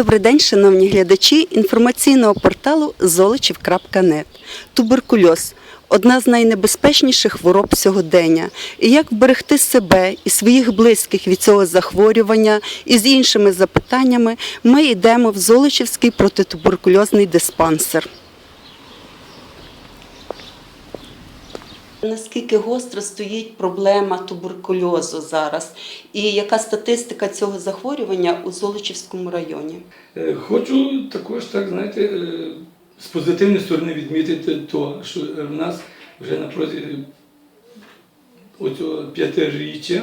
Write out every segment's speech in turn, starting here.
Добрий день, шановні глядачі інформаційного порталу золочів.нет. Туберкульоз одна з найнебезпечніших хвороб сьогодення. І як вберегти себе і своїх близьких від цього захворювання і з іншими запитаннями ми йдемо в Золочівський протитуберкульозний диспансер. Наскільки гостро стоїть проблема туберкульозу зараз, і яка статистика цього захворювання у Золочівському районі? Е, Хочу також, так знаєте, е, з позитивної сторони відмітити то, що в нас вже на протязі оцього п'ятиріччя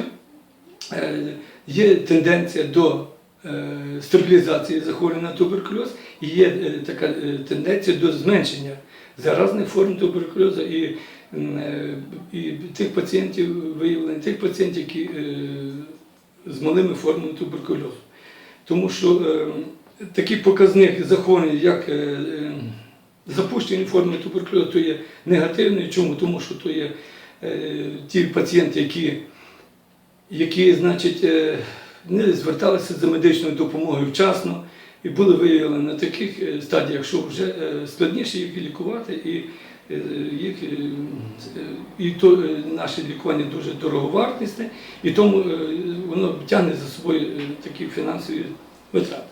е, є тенденція до стабілізації захворювання на туберкульоз і є така тенденція до зменшення заразних форм туберкульозу і, і тих пацієнтів, виявлення тих пацієнтів, які е, з малими формами туберкульозу. Тому що е, такий показник захворювань, як е, е, запущені форми туберкульозу, то є негативний. Чому? Тому що то є е, ті пацієнти, які, які значить, е, не зверталися за медичною допомогою вчасно і були виявлені на таких е, стадіях, що вже е, складніше їх лікувати, і, е, їх, е, е, і то е, наше лікування дуже дороговартісне, і тому е, воно тягне за собою е, такі фінансові витрати.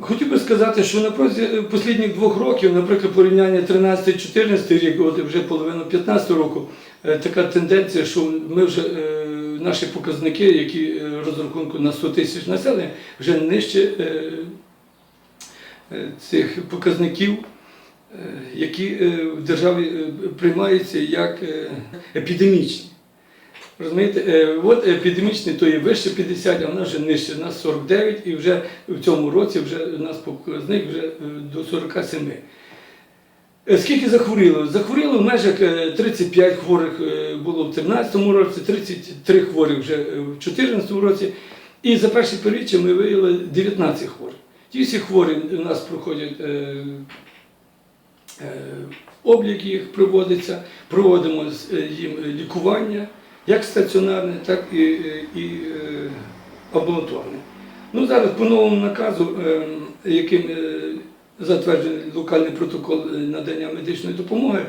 Хотів би сказати, що на протязі е, останніх двох років, наприклад, порівняння 13-14 рік, от вже половину 15 року, е, така тенденція, що ми вже е, наші показники, які е, розрахунку на 100 тисяч населення, вже нижче е, е, цих показників, е, які е, в державі е, приймаються як е, епідемічні. Розумієте, Е, от епідемічний то є вище 50, а вона вже нижче, у нас 49, і вже в цьому році вже у нас показник вже е, до 47. Е, Скільки захворіло? Захворіло в межах е, 35 хворих е, було в 2013 році, 33 хворих вже е, в 2014 році. І за перше півріччя ми виявили 19 хворих. Ті всі хворі у нас проходять е, е, облік їх проводиться, проводимо е, їм лікування, як стаціонарне, так і, е, і е, амбулаторне. Ну, зараз по новому наказу, е, яким е, затверджений локальний протокол е, надання медичної допомоги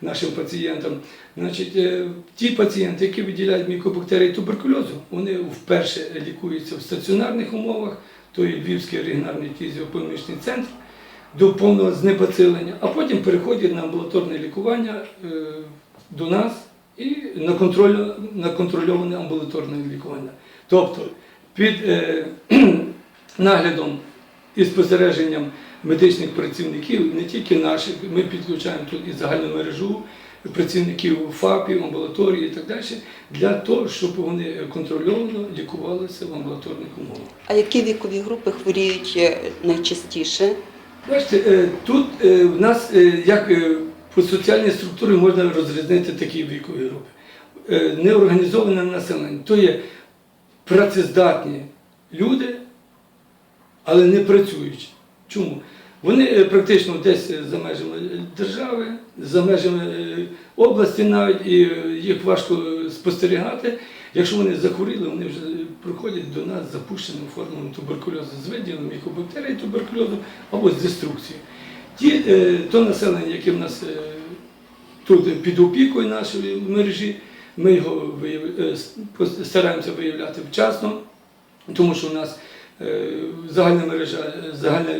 нашим пацієнтам, значить, е, ті пацієнти, які виділяють мікобактерії туберкульозу, вони вперше лікуються в стаціонарних умовах, то є Львівський регіональний фізіопомічний центр до повного знебацилення, а потім переходять на амбулаторне лікування е, до нас і на, контроль, на контрольоване амбулаторне лікування. Тобто під е, наглядом і спостереженням медичних працівників, не тільки наших, ми підключаємо тут і загальну мережу працівників ФАПів, амбулаторії і так далі, для того, щоб вони контрольовано лікувалися в амбулаторних умовах. А які вікові групи хворіють е, найчастіше? Бачите, е, тут е, в нас е, як по соціальній структурі можна розрізнити такі вікові групи. Неорганізоване населення то є працездатні люди, але не працюючі. Чому? Вони практично десь за межами держави, за межами області навіть, і їх важко спостерігати. Якщо вони захворіли, вони вже приходять до нас з запущеними формами туберкульозу, з виділом мікобактерій туберкульозу або з деструкцією. Ті, е, то населення, яке в нас е, тут під опікою нашої мережі, ми його е, стараємося виявляти вчасно, тому що у нас загальна мережа, загальна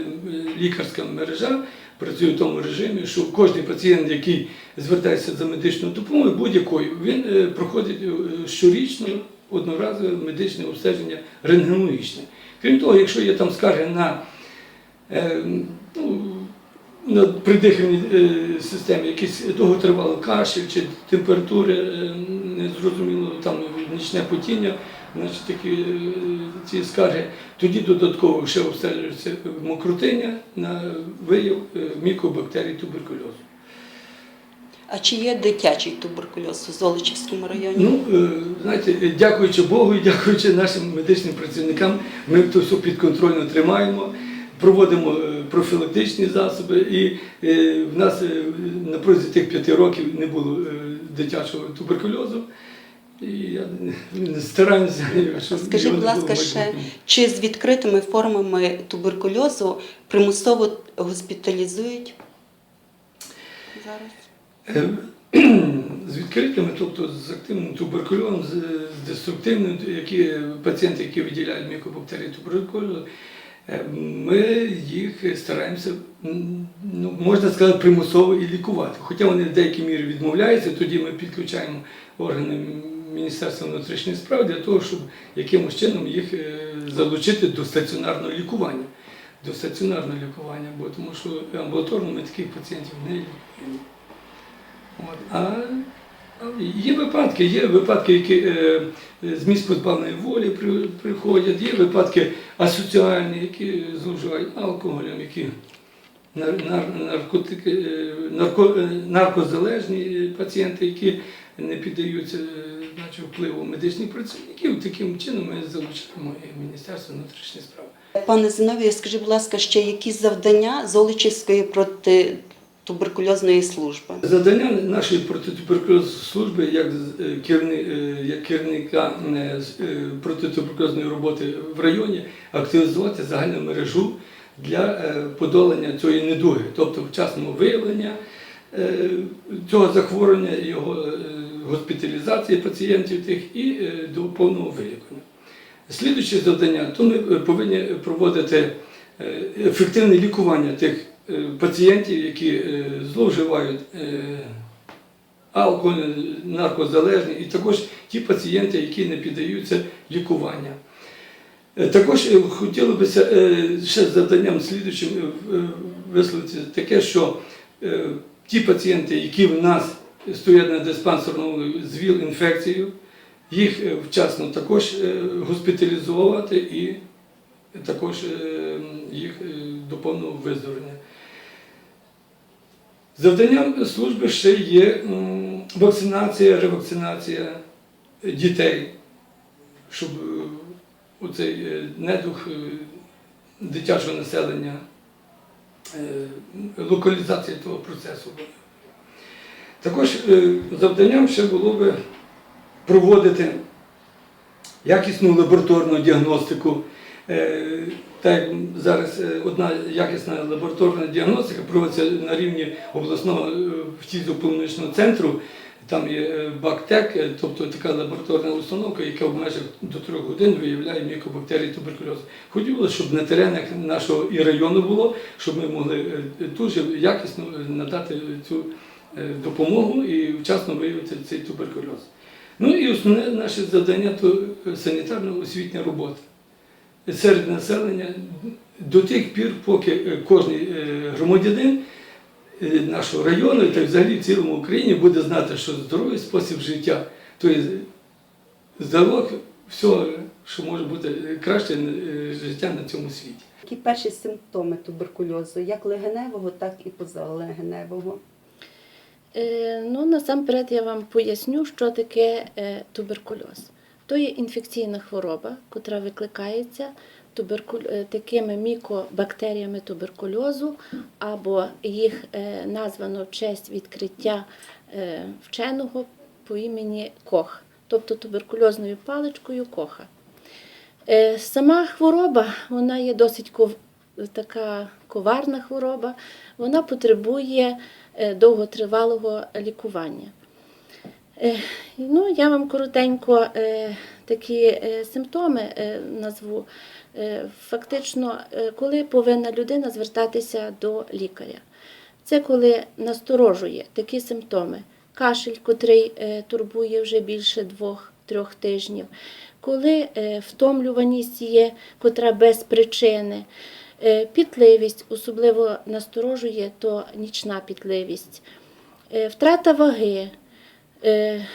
лікарська мережа працює в тому режимі, що кожен пацієнт, який звертається за медичною допомогою, будь-якою, він проходить щорічно одноразове медичне обстеження рентгенологічне. Крім того, якщо є там скарги на е, ну, на придихальній е, системі якийсь довготривалий кашель чи температури, е, незрозуміло, там нічне потіння, значить такі ці скарги, тоді додатково ще обстежується мокротиння на вияв мікобактерій туберкульозу. А чи є дитячий туберкульоз у Золочівському районі? Ну, е, знаєте, дякуючи Богу і дякуючи нашим медичним працівникам, ми це все підконтрольно тримаємо, проводимо е, профілактичні засоби, і е, в нас на протязі тих п'яти років не було дитячого туберкульозу. І я стараюся. щоб Скажіть, будь ласка, ще чи з відкритими формами туберкульозу примусово госпіталізують зараз? Е, З відкритими, тобто з активним туберкульозом, з деструктивним, які пацієнти, які виділяють мікобактерії туберкульозу, е, ми їх стараємося, ну, можна сказати, примусово і лікувати. Хоча вони в деякій мірі відмовляються, тоді ми підключаємо органи Міністерства внутрішніх справ для того, щоб якимось чином їх е, залучити до стаціонарного лікування. До стаціонарного лікування, бо тому що амбулаторно ми таких пацієнтів не лікуємо. А є випадки, є випадки, які е, з місць позбавленої волі при, приходять, є випадки асоціальні, які зловживають алкоголем, які нар, нар, наркотики, е, нарко, е, наркозалежні пацієнти, які не піддаються е, значить, впливу медичних працівників. Таким чином ми залучаємо і Міністерство внутрішніх справ. Пане Зиновію, скажіть, будь ласка, ще які завдання Золочівської протитуберкульозної служби? Завдання нашої протитуберкульозної служби як, е, е, керівника е, протитуберкульозної роботи в районі активізувати загальну мережу для подолання цієї недуги, тобто вчасного виявлення цього захворювання, його госпіталізації пацієнтів тих і до повного вилікування. Слідуюче завдання, то ми повинні проводити ефективне лікування тих пацієнтів, які е, зловживають е, алкоголь, наркозалежні, і також ті пацієнти, які не піддаються лікуванню. Е, Також е, хотіло б ще з завданням слідуючим е, е, висловити таке, що е, ті пацієнти, які в нас стоять на диспансерному з ВІЛ-інфекцією, їх е, вчасно також е, госпіталізувати і також е, їх е, до повного виздоровлення. Завданням служби ще є вакцинація, ревакцинація дітей, щоб е, оцей е, недух е, дитячого населення, локалізація того процесу. Також завданням ще було би проводити якісну лабораторну діагностику. Е, Так зараз е, одна якісна лабораторна діагностика проводиться на рівні обласного е, фтізіополоничного центру. Там є е, бактек, е, тобто така лабораторна установка, яка в межах до трьох годин виявляє мікобактерії туберкульозу. Хотілося, щоб на теренах нашого і району було, щоб ми могли е, дуже якісно е, надати цю е, допомогу і вчасно виявити цей туберкульоз. Ну і основне наше завдання то санітарно-освітня робота серед населення до тих пір, поки е, кожен громадянин е, нашого району і так взагалі в цілому Україні буде знати, що здоровий спосіб життя, то є залог всього, що може бути краще е, життя на цьому світі. Які перші симптоми туберкульозу, як легеневого, так і позалегеневого? Ну, насамперед я вам поясню, що таке туберкульоз. То є інфекційна хвороба, котра викликається е, такими мікобактеріями туберкульозу, або їх е, названо в честь відкриття е, вченого по імені Кох, тобто туберкульозною паличкою Коха. Сама хвороба вона є досить така коварна хвороба, вона потребує довготривалого лікування. Е, Ну, я вам коротенько е, такі е, симптоми назву. Фактично, коли повинна людина звертатися до лікаря. Це коли насторожує такі симптоми. Кашель, котрий турбує вже більше двох-трьох тижнів, коли втомлюваність є, котра без причини, пітливість, особливо насторожує, то нічна пітливість, втрата ваги. Е.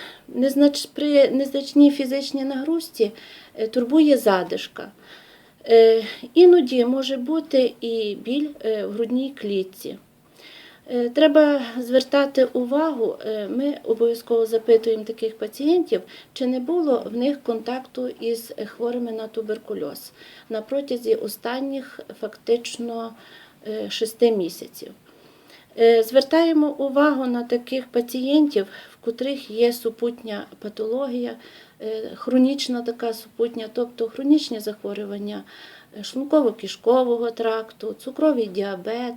При незначній фізичній нагрузці е, турбує задишка. Е, Іноді може бути і біль в грудній клітці. Треба звертати увагу, ми обов'язково запитуємо таких пацієнтів, чи не було в них контакту із хворими на туберкульоз на протязі останніх фактично е, шести місяців. Звертаємо увагу на таких пацієнтів, котрих є супутня патологія, е, хронічна така супутня, тобто хронічні захворювання е, шлунково-кишкового тракту, цукровий діабет,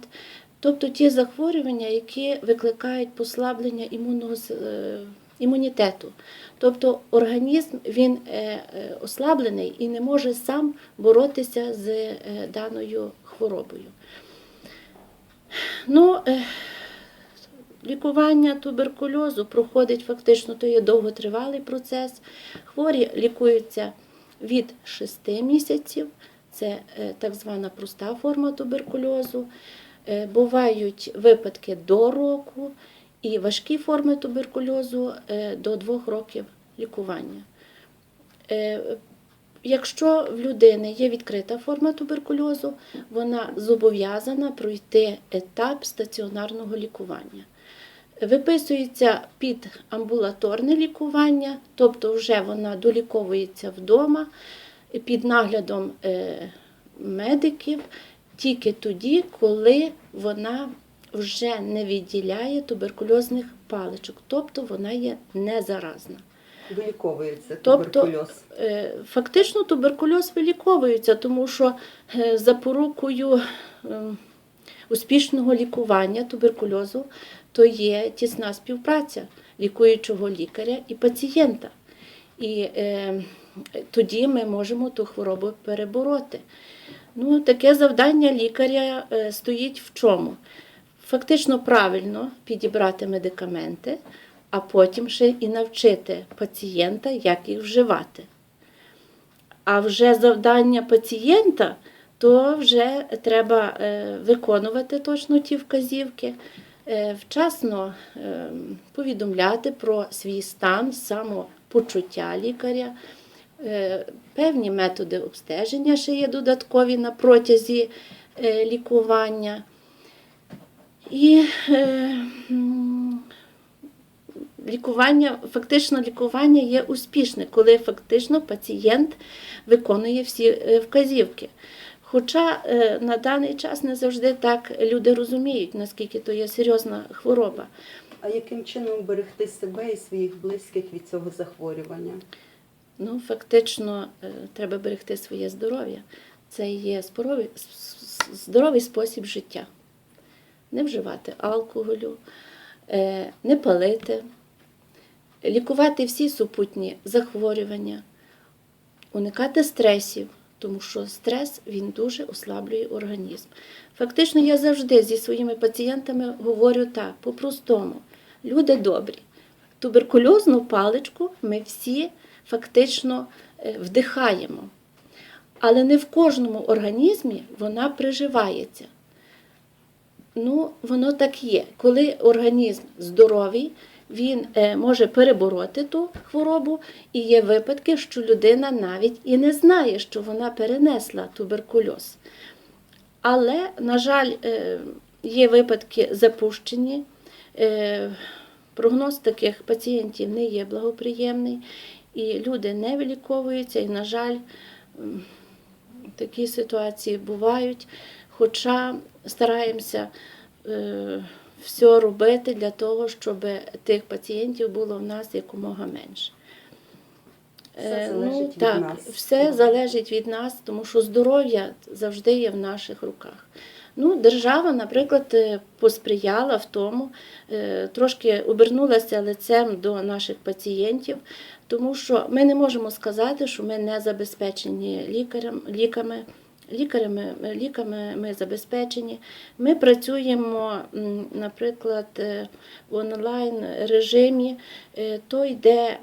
тобто ті захворювання, які викликають послаблення імунного е, імунітету. Тобто організм він ослаблений і не може сам боротися з даною хворобою. Ну, лікування туберкульозу проходить фактично, то є довготривалий процес. Хворі лікуються від 6 місяців, це е, так звана проста форма туберкульозу. Е, Бувають випадки до року і важкі форми туберкульозу е, до 2 років лікування. Якщо в людини є відкрита форма туберкульозу, вона зобов'язана пройти етап стаціонарного лікування. Виписується під амбулаторне лікування, тобто вже вона доліковується вдома під наглядом е, медиків тільки тоді, коли вона вже не відділяє туберкульозних паличок, тобто вона є незаразна. Виліковується Тобто, туберкульоз. Е, Фактично туберкульоз виліковується, тому що е, запорукою е, успішного лікування туберкульозу то є тісна співпраця лікуючого лікаря і пацієнта. І е, тоді ми можемо ту хворобу перебороти. Ну, таке завдання лікаря е, стоїть в чому? Фактично правильно підібрати медикаменти, а потім ще і навчити пацієнта, як їх вживати. А вже завдання пацієнта, то вже треба е, виконувати точно ті вказівки, е, вчасно е, повідомляти про свій стан, самопочуття лікаря. Певні методи обстеження ще є додаткові на протязі лікування. І лікування, фактично лікування є успішне, коли фактично пацієнт виконує всі вказівки. Хоча е, на даний час не завжди так люди розуміють, наскільки то є серйозна хвороба. А яким чином берегти себе і своїх близьких від цього захворювання? Ну, фактично, е, треба берегти своє здоров'я. Це є здоровий, здоровий спосіб життя. Не вживати алкоголю, е, не палити, лікувати всі супутні захворювання, уникати стресів, тому що стрес він дуже ослаблює організм. Фактично, я завжди зі своїми пацієнтами говорю так, по-простому. Люди добрі. Туберкульозну паличку ми всі фактично е, вдихаємо. Але не в кожному організмі вона приживається. Ну, воно так є. Коли організм здоровий, він е, може перебороти ту хворобу, і є випадки, що людина навіть і не знає, що вона перенесла туберкульоз. Але, на жаль, е, є випадки запущені. Е, Прогноз таких пацієнтів не є благоприємний, і люди не виліковуються, і, на жаль, такі ситуації бувають. Хоча стараємося все робити для того, щоб тих пацієнтів було в нас якомога менше. Все Е, залежить від так, нас. Все залежить від нас, тому що здоров'я завжди є в наших руках. Ну, держава, наприклад, е, посприяла в тому, е, трошки обернулася лицем до наших пацієнтів, тому що ми не можемо сказати, що ми не забезпечені лікарям, ліками. Лікарями, ліками ми забезпечені. Ми працюємо, наприклад, е, в онлайн режимі, Е, то йде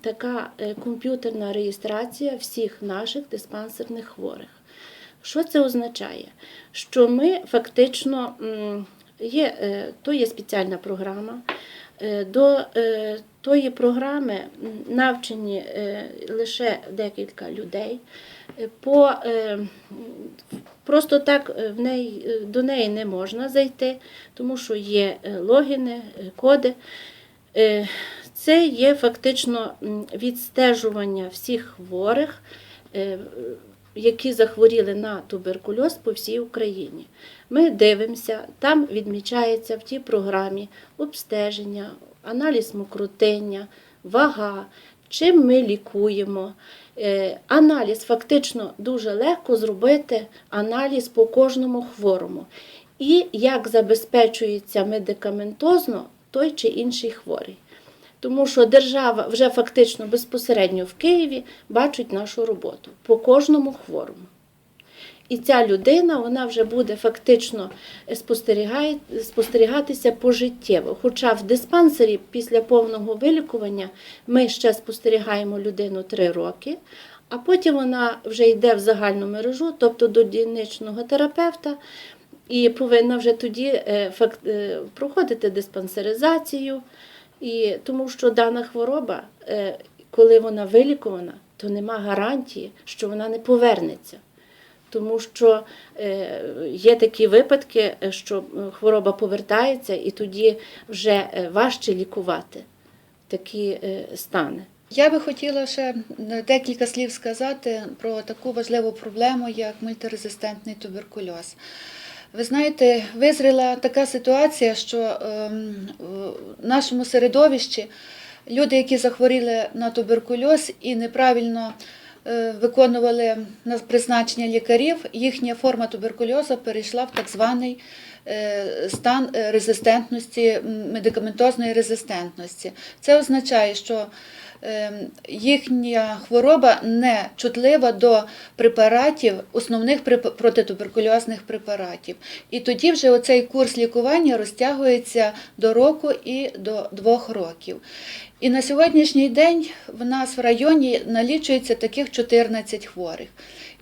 така е, комп'ютерна реєстрація всіх наших диспансерних хворих. Що це означає? Що ми фактично є, е, то є спеціальна програма. Е, До е, тої програми навчені е, лише декілька людей. По, е, просто так е, в неї, е, до неї не можна зайти, тому що є логіни, коди. Це є фактично відстежування всіх хворих, які захворіли на туберкульоз по всій Україні. Ми дивимося, там відмічається в тій програмі обстеження, аналіз мокротиння, вага, чим ми лікуємо. Е, Аналіз фактично дуже легко зробити аналіз по кожному хворому. І як забезпечується медикаментозно той чи інший хворий. Тому що держава вже фактично безпосередньо в Києві бачить нашу роботу по кожному хворому. І ця людина вона вже буде фактично спостерігатися пожиттєво. Хоча в диспансері після повного вилікування ми ще спостерігаємо людину 3 роки, а потім вона вже йде в загальну мережу, тобто до дільничного терапевта, і повинна вже тоді е, е, проходити диспансеризацію. І тому що дана хвороба, е, коли вона вилікувана, то нема гарантії, що вона не повернеться. Тому що е, є такі випадки, е, що е, хвороба повертається, і тоді вже важче лікувати такі стани. Я би хотіла ще декілька слів сказати про таку важливу проблему, як мультирезистентний туберкульоз. Ви знаєте, визріла така ситуація, що ем, в нашому середовищі люди, які захворіли на туберкульоз і неправильно виконували на призначення лікарів, їхня форма туберкульозу перейшла в так званий е, стан е, резистентності, медикаментозної резистентності. Це означає, що їхня хвороба не чутлива до препаратів, основних протитуберкульозних препаратів. І тоді вже оцей курс лікування розтягується до року і до двох років. І на сьогоднішній день в нас в районі налічується таких 14 хворих.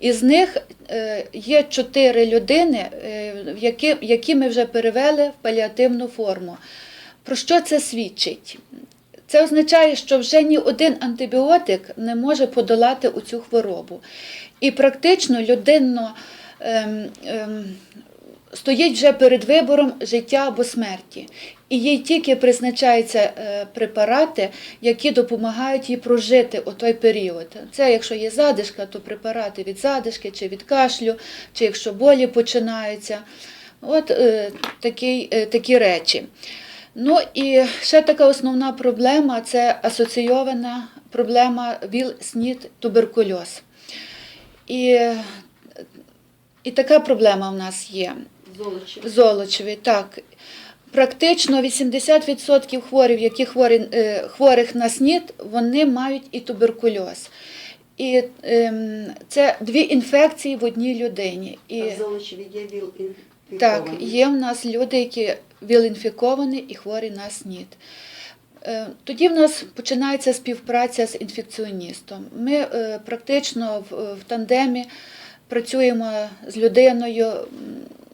Із них е, є 4 людини, е, які ми вже перевели в паліативну форму. Про що це свідчить? Це означає, що вже ні один антибіотик не може подолати цю хворобу. І практично людина ем, ем, стоїть вже перед вибором життя або смерті. І їй тільки призначаються е, препарати, які допомагають їй прожити у той період. Це якщо є задишка, то препарати від задишки чи від кашлю, чи якщо болі починаються. От е, такі, е, такі речі. Ну і ще така основна проблема це асоційована проблема ВІЛ-СНІД туберкульоз. І, і така проблема в нас є. В Золочеві, так. Практично 80% хворих, які хворі, е, хворих на СНІД, вони мають і туберкульоз. І ем, це дві інфекції в одній людині. І, В Золочеві є ВІЛ так, є в нас люди, які віл-інфіковані і хворі на СНІД. Е, Тоді в нас починається співпраця з інфекціоністом. Ми е, практично в, тандемі працюємо з людиною.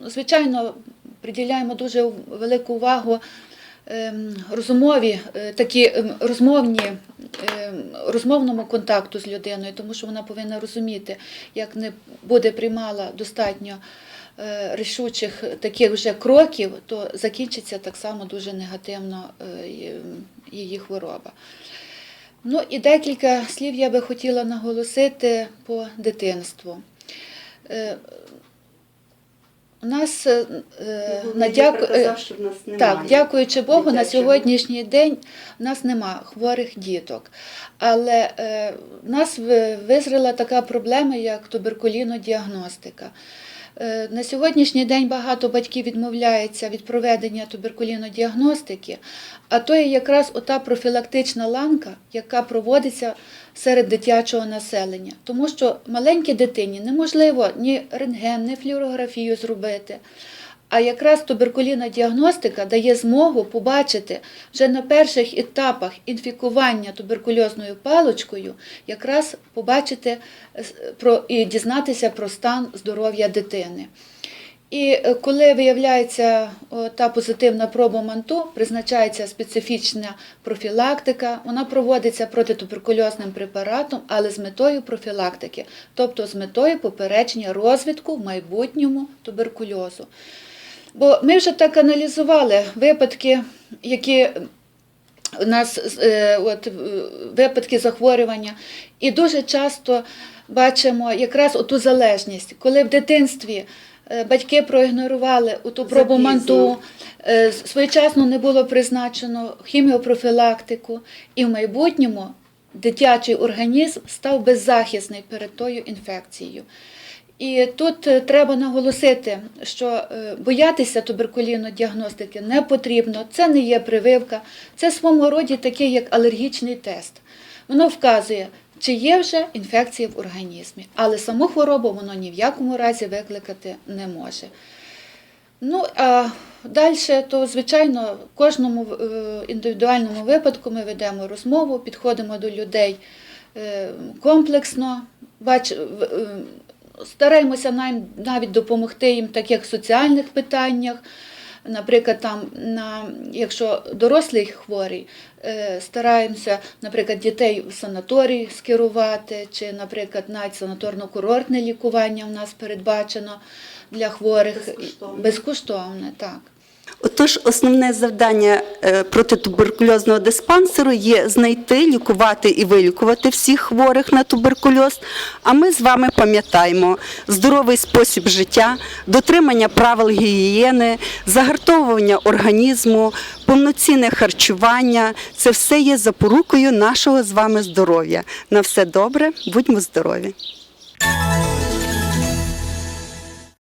Звичайно, приділяємо дуже велику увагу ем, розумові, е, такі ем, розмовні, ем, розмовному контакту з людиною, тому що вона повинна розуміти, як не буде приймала достатньо рішучих таких вже кроків, то закінчиться так само дуже негативно е, її хвороба. Ну і декілька слів я би хотіла наголосити по дитинству. Е, У нас е, е, на дяку... е, що в нас немає. так, дякуючи Богу, на сьогоднішній день в нас нема хворих діток. Але е, в нас ви- визріла така проблема, як туберкулінодіагностика. Е, на сьогоднішній день багато батьків відмовляється від проведення туберкулінодіагностики, а то є якраз ота профілактична ланка, яка проводиться серед дитячого населення. Тому що маленькій дитині неможливо ні рентген, ні флюорографію зробити. А якраз туберкулінна діагностика дає змогу побачити вже на перших етапах інфікування туберкульозною паличкою, якраз побачити е, про і дізнатися про стан здоров'я дитини. І е, коли виявляється та позитивна проба манту, призначається специфічна профілактика, вона проводиться протитуберкульозним препаратом, але з метою профілактики, тобто з метою попередження розвитку в майбутньому туберкульозу. Бо ми вже так аналізували випадки, які у нас е, от, е, випадки захворювання, і дуже часто бачимо якраз оту залежність, коли в дитинстві е, батьки проігнорували ту пробу манту, е, своєчасно не було призначено хіміопрофілактику, і в майбутньому дитячий організм став беззахисний перед тою інфекцією. І тут е, треба наголосити, що е, боятися туберкульозної діагностики не потрібно, це не є прививка, це в своєму роді такий як алергічний тест. Воно вказує, чи є вже інфекція в організмі, але саму хворобу воно ні в якому разі викликати не може. Ну, а далі, то, звичайно, в кожному е, індивідуальному випадку ми ведемо розмову, підходимо до людей комплексно, бач, стараємося навіть допомогти їм в таких соціальних питаннях. Наприклад, там, на, якщо дорослий хворий, е, стараємося, наприклад, дітей в санаторій скерувати, чи, наприклад, навіть санаторно-курортне лікування у нас передбачено для хворих Безкоштовне. безкоштовне, так. Отож, основне завдання е, протитуберкульозного диспансеру є знайти, лікувати і вилікувати всіх хворих на туберкульоз. А ми з вами пам'ятаємо здоровий спосіб життя, дотримання правил гігієни, загартовування організму, повноцінне харчування. Це все є запорукою нашого з вами здоров'я. На все добре, будьмо здорові!